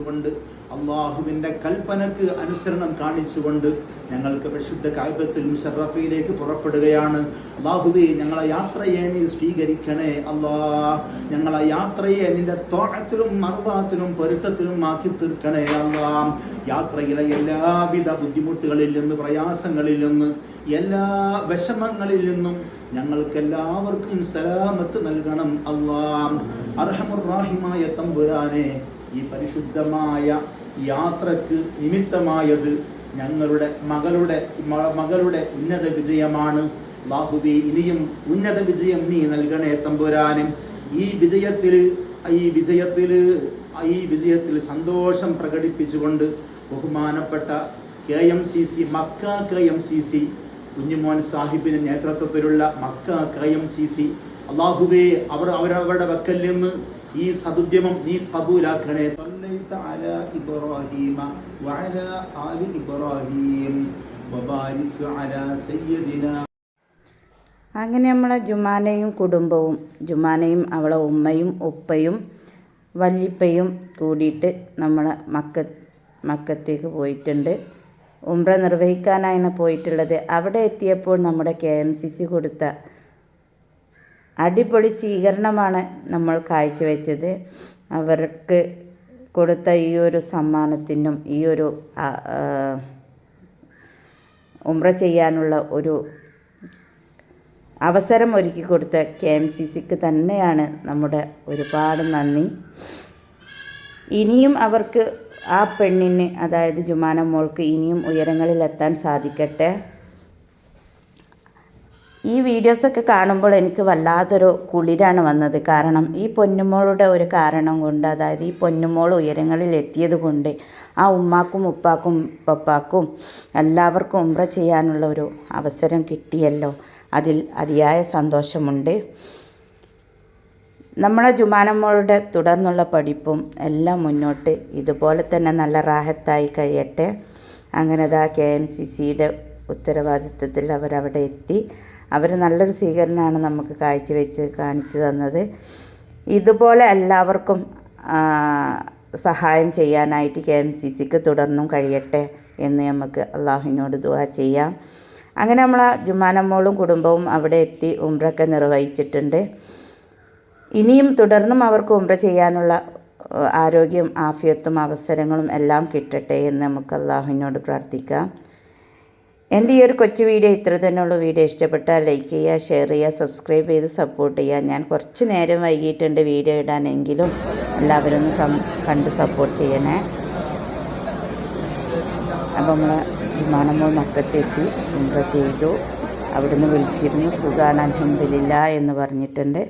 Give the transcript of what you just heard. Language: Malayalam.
കൊണ്ട് അള്ളാഹുവിന്റെ കൽപ്പനക്ക് അനുസരണം കാണിച്ചുകൊണ്ട് ഞങ്ങൾക്ക് പരിശുദ്ധ കായ്പത്തിൽ മുഷറഫയിലേക്ക് പുറപ്പെടുകയാണ്. അള്ളാഹുബി ഞങ്ങളെ യാത്രയെ നീ സ്വീകരിക്കണേ അള്ളാ ഞങ്ങളെ യാത്രയെ നിന്റെ തോട്ടത്തിലും മർദ്ദത്തിലും പൊരുത്തത്തിലും ആക്കി തീർക്കണേ അള്ളാ യാത്രയിലെ എല്ലാവിധ ബുദ്ധിമുട്ടുകളിൽ നിന്ന് പ്രയാസങ്ങളിൽ നിന്ന് എല്ലാ വിഷമങ്ങളിൽ നിന്നും ഞങ്ങൾക്ക് എല്ലാവർക്കും സലാമത്ത് നൽകണം അള്ളാം അർഹമുറാഹിമായ തമ്പുരാനെ ഈ പരിശുദ്ധമായ യാത്രയ്ക്ക് നിമിത്തമായത് ഞങ്ങളുടെ മകളുടെ മകളുടെ ഉന്നത വിജയമാണ്. ബാഹുബി ഇനിയും ഉന്നത വിജയം നീ നൽകണേ തമ്പുരാനും. ഈ വിജയത്തിൽ ഈ വിജയത്തിൽ ഈ വിജയത്തിൽ സന്തോഷം പ്രകടിപ്പിച്ചുകൊണ്ട് ബഹുമാനപ്പെട്ട K M C C Makkah K M C C Kunjumon സാഹിബിന്റെ നേതൃത്വത്തിലുള്ള Makkah K M C C അള്ളാഹുബേ അവർ അവരവരുടെ വക്കൽ നിന്ന് ഈ സദുദ്യമം നീ കബൂലാക്കണേ. ഇബ്രാഹിമ ആലി അങ്ങനെ നമ്മളെ ജുമാനയും കുടുംബവും ജുമാനയും അവളെ ഉമ്മയും ഉപ്പയും വല്ലിപ്പയും കൂടിയിട്ട് നമ്മൾ മക്ക മക്കത്തേക്ക് പോയിട്ടുണ്ട്. ഉംറ നിർവഹിക്കാനാണ് പോയിട്ടുള്ളത് അവിടെ എത്തിയപ്പോൾ നമ്മുടെ കെ എം സി സി കൊടുത്ത അടിപൊളി സ്വീകരണമാണ് നമ്മൾ കാഴ്ചവെച്ചത്. അവർക്ക് കൊടുത്ത ഈ ഒരു സമ്മാനത്തിനും ഈ ഒരു ഉംറ ചെയ്യാനുള്ള ഒരു അവസരം ഒരുക്കി കൊടുത്ത കെ എം സി സിക്ക് തന്നെയാണ് നമ്മുടെ ഒരുപാട് നന്ദി. ഇനിയും അവർക്ക് ആ പെണ്ണിന് അതായത് ജുമാന മോൾക്ക് ഇനിയും ഉയരങ്ങളിലെത്താൻ സാധിക്കട്ടെ. ഈ വീഡിയോസൊക്കെ കാണുമ്പോൾ എനിക്ക് വല്ലാത്തൊരു കുളിരാണ് വന്നത്. കാരണം ഈ പൊന്നുമോളുടെ ഒരു കാരണം കൊണ്ട് അതായത് ഈ പൊന്നുമോൾ ഉയരങ്ങളിൽ എത്തിയത് കൊണ്ട് ആ ഉമ്മാക്കും ഉപ്പാക്കും പപ്പാക്കും എല്ലാവർക്കും ഉമ്ര ചെയ്യാനുള്ള ഒരു അവസരം കിട്ടിയല്ലോ. അതിൽ അതിയായ സന്തോഷമുണ്ട്. നമ്മളെ ജുമാനമ്മോളുടെ തുടർന്നുള്ള പഠിപ്പും എല്ലാം മുന്നോട്ട് ഇതുപോലെ തന്നെ നല്ല റാഹത്തായി കഴിയട്ടെ. അങ്ങനെ ദാ കെ എം സി സിയുടെ ഉത്തരവാദിത്വത്തിൽ അവരവിടെ എത്തി. അവർ നല്ലൊരു സ്വീകരണമാണ് നമുക്ക് കാഴ്ചവെച്ച് കാണിച്ചു തന്നത്. ഇതുപോലെ എല്ലാവർക്കും സഹായം ചെയ്യാനായിട്ട് കെ എം സി സിക്ക് തുടർന്നും കഴിയട്ടെ എന്ന് നമുക്ക് അള്ളാഹുവിനോട് ദുആ ചെയ്യാം. അങ്ങനെ നമ്മൾ ജുമാനമ്മോളും കുടുംബവും അവിടെ എത്തി ഉമ്രൊക്കെ നിർവഹിച്ചിട്ടുണ്ട്. ഇനിയും തുടർന്നും അവർക്ക് ഉംറ ചെയ്യാനുള്ള ആരോഗ്യം ആഫിയത്തും അവസരങ്ങളും എല്ലാം കിട്ടട്ടെ എന്ന് നമുക്ക് അള്ളാഹുവിനോട് പ്രാർത്ഥിക്കാം. എന്റെ ഈ ഒരു കൊച്ചു വീഡിയോ ഇത്ര തന്നെയുള്ള വീഡിയോ ഇഷ്ടപ്പെട്ടാൽ ലൈക്ക് ചെയ്യുക ഷെയർ ചെയ്യുക സബ്സ്ക്രൈബ് ചെയ്ത് സപ്പോർട്ട് ചെയ്യുക. ഞാൻ കുറച്ച് നേരം വൈകിട്ടുണ്ട് വീഡിയോ ഇടാനെങ്കിലും. എല്ലാവരും ഒന്ന് കണ്ട് സപ്പോർട്ട് ചെയ്യണേ. അപ്പോൾ നമ്മൾ വിമാനമോ മക്കത്തെത്തി എന്താ ചെയ്തു? അവിടുന്ന് വിളിച്ചിരുന്നു. സുഖാൻ അലഹമില്ല എന്ന് പറഞ്ഞിട്ടുണ്ട്.